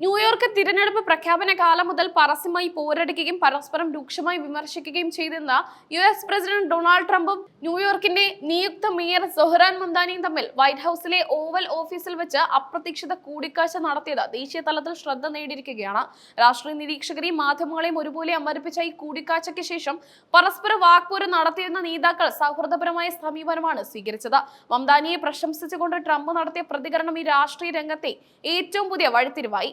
New York തിരഞ്ഞെടുപ്പ് പ്രഖ്യാപന കാലം മുതൽ പരസ്യമായി പോരടിക്കുകയും പരസ്പരം രൂക്ഷമായി വിമർശിക്കുകയും ചെയ്തിരുന്ന യു എസ് പ്രസിഡന്റ് ഡൊണാൾഡ് ട്രംപും ന്യൂയോർക്കിന്റെ നിയുക്ത മേയർ സൊഹ്റാൻ മന്ദാനിയും തമ്മിൽ വൈറ്റ് ഹൌസിലെ ഓവൽ ഓഫീസിൽ വെച്ച് അപ്രതീക്ഷിത കൂടിക്കാഴ്ച നടത്തിയത് ദേശീയ തലത്തിൽ ശ്രദ്ധ നേടിയിരിക്കുകയാണ്. രാഷ്ട്രീയ നിരീക്ഷകരെയും മാധ്യമങ്ങളെയും ഒരുപോലെ അമ്പരിപ്പിച്ച ഈ കൂടിക്കാഴ്ചയ്ക്ക് ശേഷം പരസ്പര വാക്പോര് നടത്തിയിരുന്ന നേതാക്കൾ സൗഹൃദപരമായ സമീപനമാണ് സ്വീകരിച്ചത്. മംദാനിയെ പ്രശംസിച്ചുകൊണ്ട് ട്രംപ് നടത്തിയ പ്രതികരണം ഈ രാഷ്ട്രീയ രംഗത്തെ ഏറ്റവും പുതിയ വഴിത്തിരിവായി.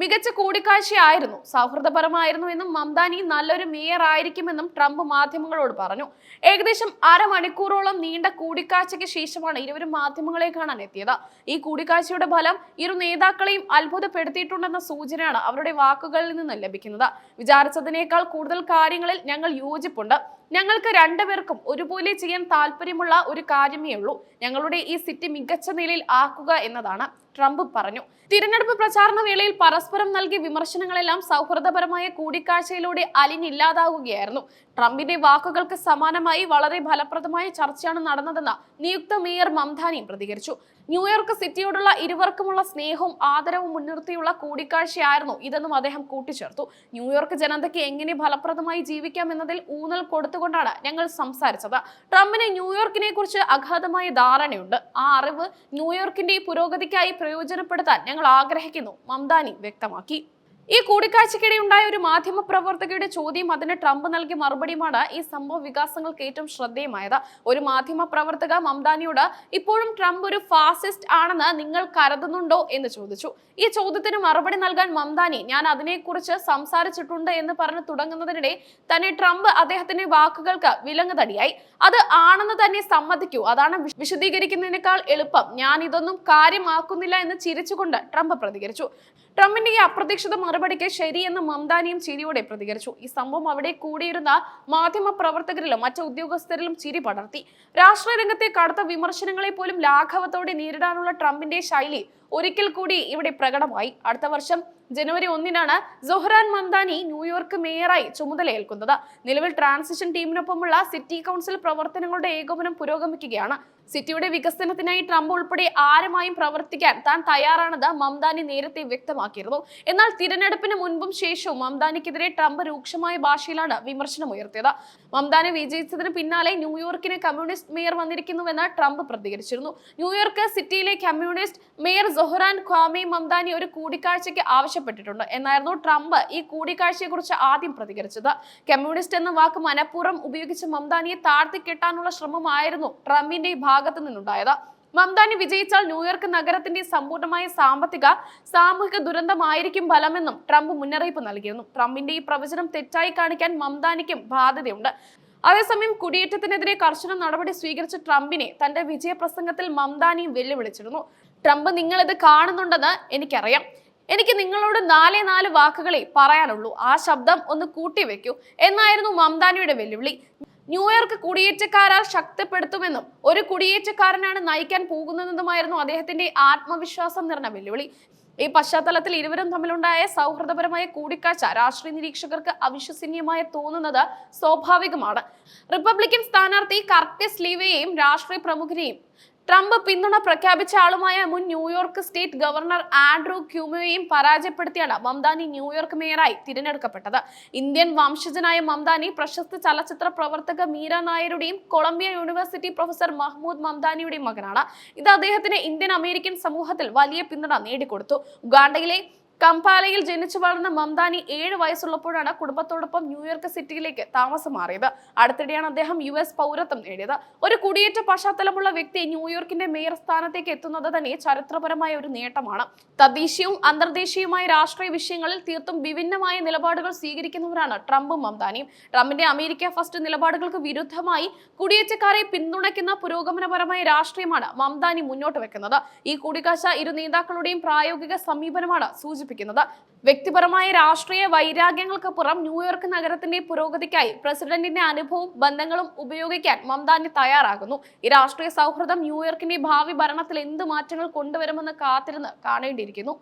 മികച്ച കൂടിക്കാഴ്ചയായിരുന്നു. സൗഹൃദപരമായിരുന്നു എന്നും മംദാനി നല്ലൊരു മേയർ ആയിരിക്കുമെന്നും ട്രംപ് മാധ്യമങ്ങളോട് പറഞ്ഞു. ഏകദേശം അരമണിക്കൂറോളം നീണ്ട കൂടിക്കാഴ്ചയ്ക്ക് ശേഷമാണ് ഇരുവരും മാധ്യമങ്ങളെ കാണാൻ എത്തിയത്. ഈ കൂടിക്കാഴ്ചയുടെ ഫലം ഇരു നേതാക്കളെയും അത്ഭുതപ്പെടുത്തിയിട്ടുണ്ടെന്ന സൂചനയാണ് അവരുടെ വാക്കുകളിൽ നിന്ന് ലഭിക്കുന്നത്. വിചാരിച്ചതിനേക്കാൾ കൂടുതൽ കാര്യങ്ങളിൽ ഞങ്ങൾ യോജിപ്പുണ്ട്. ഞങ്ങൾക്ക് രണ്ടുപേർക്കും ഒരുപോലെ ചെയ്യാൻ താല്പര്യമുള്ള ഒരു കാര്യമേ ഉള്ളൂ. ഞങ്ങളുടെ ഈ സിറ്റി മികച്ച നിലയിൽ ആക്കുക എന്നതാണ് ട്രംപ് പറഞ്ഞു. തിരഞ്ഞെടുപ്പ് പ്രചാരണ വേളയിൽ പരസ്പരം നൽകിയ വിമർശനങ്ങളെല്ലാം സൗഹൃദപരമായ കൂടിക്കാഴ്ചയിലൂടെ അലിഞ്ഞില്ലാതാവുകയായിരുന്നു. ട്രംപിന്റെ വാക്കുകൾക്ക് സമാനമായി വളരെ ഫലപ്രദമായ ചർച്ചയാണ് നടന്നതെന്ന് നിയുക്ത മേയർ മംധാനി പ്രതികരിച്ചു. ന്യൂയോർക്ക് സിറ്റിയോടുള്ള ഇരുവർക്കുമുള്ള സ്നേഹവും ആദരവും മുൻനിർത്തിയുള്ള കൂടിക്കാഴ്ചയായിരുന്നു ഇതെന്നും അദ്ദേഹം കൂട്ടിച്ചേർത്തു. ന്യൂയോർക്ക് ജനതയ്ക്ക് എങ്ങനെ ഫലപ്രദമായി ജീവിക്കാം എന്നതിൽ ഊന്നൽ കൊടുത്തുകൊണ്ടാണ് ഞങ്ങൾ സംസാരിച്ചത്. ട്രംപിന് ന്യൂയോർക്കിനെ കുറിച്ച് അഗാധമായ ധാരണയുണ്ട്. ആ അറിവ് ന്യൂയോർക്കിന്റെ പുരോഗതിക്കായി പ്രയോജനപ്പെടുത്താൻ ഞങ്ങൾ ആഗ്രഹിക്കുന്നു മംദാനി വ്യക്തമാക്കി. ഈ കൂടിക്കാഴ്ചക്കിടെ ഉണ്ടായ ഒരു മാധ്യമ പ്രവർത്തകയുടെ ചോദ്യം അതിന് ട്രംപ് നൽകിയ മറുപടിയുമാണ് ഈ സംഭവ വികാസങ്ങൾക്ക് ഏറ്റവും ശ്രദ്ധേയമായത്. ഒരു മാധ്യമ പ്രവർത്തക മംദാനിയോട് ഇപ്പോഴും ട്രംപ് ഒരു ഫാസിസ്റ്റ് ആണെന്ന് നിങ്ങൾ കരുതുന്നുണ്ടോ? എന്ന് ചോദിച്ചു. ഈ ചോദ്യത്തിന് മറുപടി നൽകാൻ മംദാനി ഞാൻ അതിനെക്കുറിച്ച് സംസാരിച്ചിട്ടുണ്ട് എന്ന് പറഞ്ഞു തുടങ്ങുന്നതിനിടെ തന്നെ ട്രംപ് അദ്ദേഹത്തിന്റെ വാക്കുകൾക്ക് വിലങ്ങുതടിയായി. അത് ആണെന്ന് തന്നെ സമ്മതിക്കൂ. അതാണ് വിശ- വിശദീകരിക്കുന്നതിനേക്കാൾ എളുപ്പം. ഞാൻ ഇതൊന്നും കാര്യമാക്കുന്നില്ല എന്ന് ചിരിച്ചുകൊണ്ട് ട്രംപ് പ്രതികരിച്ചു. ട്രംപിന്റെ ഈ അപ്രതീക്ഷിത മറുപടിക്ക് ശരിയെന്ന് മംദാനിയും ചിരിയോടെ പ്രതികരിച്ചു. ഈ സംഭവം അവിടെ കൂടിയിരുന്ന മാധ്യമ പ്രവർത്തകരിലും മറ്റു ഉദ്യോഗസ്ഥരിലും ചിരി പടർത്തി. രാഷ്ട്രീയ രംഗത്തെ കടുത്ത വിമർശനങ്ങളെ പോലും ലാഘവത്തോടെ നേരിടാനുള്ള ട്രംപിന്റെ ശൈലി ഒരിക്കൽ കൂടി ഇവിടെ പ്രകടമായി. അടുത്ത വർഷം ജനുവരി ഒന്നിനാണ് സൊഹ്റാൻ മന്ദാനി ന്യൂയോർക്ക് മേയറായി ചുമതലയേൽക്കുന്നത്. നിലവിൽ ട്രാൻസിഷൻ ടീമിനൊപ്പമുള്ള സിറ്റി കൗൺസിൽ പ്രവർത്തനങ്ങളുടെ ഏകോപനം പുരോഗമിക്കുകയാണ്. സിറ്റിയുടെ വികസനത്തിനായി ട്രംപ് ഉൾപ്പെടെ ആരുമായും പ്രവർത്തിക്കാൻ താൻ തയ്യാറാണെന്ന് മംദാനി നേരത്തെ വ്യക്തമാക്കിയിരുന്നു. എന്നാൽ തിരഞ്ഞെടുപ്പിന് മുൻപും ശേഷവും മംദാനിക്കെതിരെ ട്രംപ് രൂക്ഷമായ ഭാഷയിലാണ് വിമർശനം ഉയർത്തിയത്. മംദാനി വിജയിച്ചതിന് പിന്നാലെ ന്യൂയോർക്കിന് കമ്മ്യൂണിസ്റ്റ് മേയർ വന്നിരിക്കുന്നുവെന്ന് ട്രംപ് പ്രതികരിച്ചിരുന്നു. ന്യൂയോർക്ക് സിറ്റിയിലെ communist mayor Zohran Kwame Mamdani ഒരു കൂടിക്കാഴ്ചയ്ക്ക് ആവശ്യപ്പെട്ടിട്ടുണ്ട് എന്നായിരുന്നു ട്രംപ് ഈ കൂടിക്കാഴ്ചയെക്കുറിച്ച് ആദ്യം പ്രതികരിച്ചത്. കമ്മ്യൂണിസ്റ്റ് എന്ന വാക്ക് മനഃപൂർവം ഉപയോഗിച്ച് മംദാനിയെ താഴ്ത്തിക്കെട്ടാനുള്ള ശ്രമമായിരുന്നു ട്രംപിന്റെ ഈ ഭാഗത്തു നിന്നുണ്ടായത്. മംദാനി വിജയിച്ചാൽ ന്യൂയോർക്ക് നഗരത്തിന്റെ സമ്പൂർണമായ സാമ്പത്തിക സാമൂഹിക ദുരന്തമായിരിക്കും ഫലമെന്നും ട്രംപ് മുന്നറിയിപ്പ് നൽകിയിരുന്നു. ട്രംപിന്റെ ഈ പ്രവചനം തെറ്റായി കാണിക്കാൻ മംദാനിക്കും ബാധ്യതയുണ്ട്. അതേസമയം കുടിയേറ്റത്തിനെതിരെ കർശന നടപടി സ്വീകരിച്ച ട്രംപിനെ തന്റെ വിജയപ്രസംഗത്തിൽ മംദാനിയും വെല്ലുവിളിച്ചിരുന്നു. ട്രംപ് നിങ്ങൾ ഇത് കാണുന്നുണ്ടെന്ന് എനിക്കറിയാം. എനിക്ക് നിങ്ങളോട് നാലേ നാല് വാക്കുകളെ പറയാനുള്ളൂ. ആ ശബ്ദം ഒന്ന് കൂട്ടിവെക്കൂ എന്നായിരുന്നു മംദാനിയുടെ വെല്ലുവിളി. ന്യൂയോർക്ക് കുടിയേറ്റക്കാരാൽ ശക്തിപ്പെടുത്തുമെന്നും ഒരു കുടിയേറ്റക്കാരനാണ് നയിക്കാൻ പോകുന്നതെന്നുമായിരുന്നു അദ്ദേഹത്തിന്റെ ആത്മവിശ്വാസം നിറഞ്ഞ വെല്ലുവിളി. ഈ പശ്ചാത്തലത്തിൽ ഇരുവരും തമ്മിലുണ്ടായ സൗഹൃദപരമായ കൂടിക്കാഴ്ച രാഷ്ട്രീയ നിരീക്ഷകർക്ക് അവിശ്വസനീയമായി തോന്നുന്നത് സ്വാഭാവികമാണ്. റിപ്പബ്ലിക്കൻ സ്ഥാനാർത്ഥി കർട്ടിസ് ലീവയെയും രാഷ്ട്രീയ പ്രമുഖരെയും ട്രംപ് പിന്തുണ പ്രഖ്യാപിച്ച ആളുമായ മുൻ New York state governor Andrew ക്യൂമോയെയും പരാജയപ്പെടുത്തിയാണ് മംദാനി ന്യൂയോർക്ക് മേയറായി തിരഞ്ഞെടുക്കപ്പെട്ടത്. ഇന്ത്യൻ വംശജനായ മംദാനി പ്രശസ്ത ചലച്ചിത്ര പ്രവർത്തക മീര നായരുടെയും കൊളംബിയ യൂണിവേഴ്സിറ്റി പ്രൊഫസർ മഹ്മൂദ് മംദാനിയുടെയും മകനാണ്. ഇത് അദ്ദേഹത്തിന് ഇന്ത്യൻ അമേരിക്കൻ സമൂഹത്തിൽ വലിയ പിന്തുണ നേടിക്കൊടുത്തു. ഉഗാണ്ടയിലെ കംപാലയിൽ ജനിച്ചു വളർന്ന മംദാനി ഏഴ് വയസ്സുള്ളപ്പോഴാണ് കുടുംബത്തോടൊപ്പം ന്യൂയോർക്ക് സിറ്റിയിലേക്ക് താമസം മാറിയത്. അടുത്തിടെയാണ് അദ്ദേഹം യു എസ് പൗരത്വം നേടിയത്. ഒരു കുടിയേറ്റ പശ്ചാത്തലമുള്ള വ്യക്തി ന്യൂയോർക്കിന്റെ മേയർ സ്ഥാനത്തേക്ക് എത്തുന്നത് തന്നെ ചരിത്രപരമായ ഒരു നേട്ടമാണ്. തദ്ദേശീയവും അന്തർദേശീയവുമായ രാഷ്ട്രീയ വിഷയങ്ങളിൽ തീർത്തും വിഭിന്നമായ നിലപാടുകൾ സ്വീകരിക്കുന്നവരാണ് ട്രംപും മംദാനിയും. ട്രംപിന്റെ അമേരിക്ക ഫസ്റ്റ് നിലപാടുകൾക്ക് വിരുദ്ധമായി കുടിയേറ്റക്കാരെ പിന്തുണയ്ക്കുന്ന പുരോഗമനപരമായ രാഷ്ട്രീയമാണ് മംദാനി മുന്നോട്ട് വെക്കുന്നത്. ഈ കൂടിക്കാഴ്ച ഇരു നേതാക്കളുടെയും പ്രായോഗിക സമീപനമാണ് സൂചിപ്പിക്കുന്നത് വ്യക്തിപരമായ രാഷ്ട്രീയ വൈരാഗ്യങ്ങൾക്ക് പുറം ന്യൂയോർക്ക് നഗരത്തിന്റെ പുരോഗതിക്കായി പ്രസിഡന്റിന്റെ അനുഭവവും ബന്ധങ്ങളും ഉപയോഗിക്കാൻ മംദാനി തയ്യാറാകുന്നു. ഈ രാഷ്ട്രീയ സൗഹൃദം ന്യൂയോർക്കിന്റെ ഭാവി ഭരണത്തിൽ എന്ത് മാറ്റങ്ങൾ കൊണ്ടുവരുമെന്ന് കാത്തിരുന്ന് കാണേണ്ടിയിരിക്കുന്നു.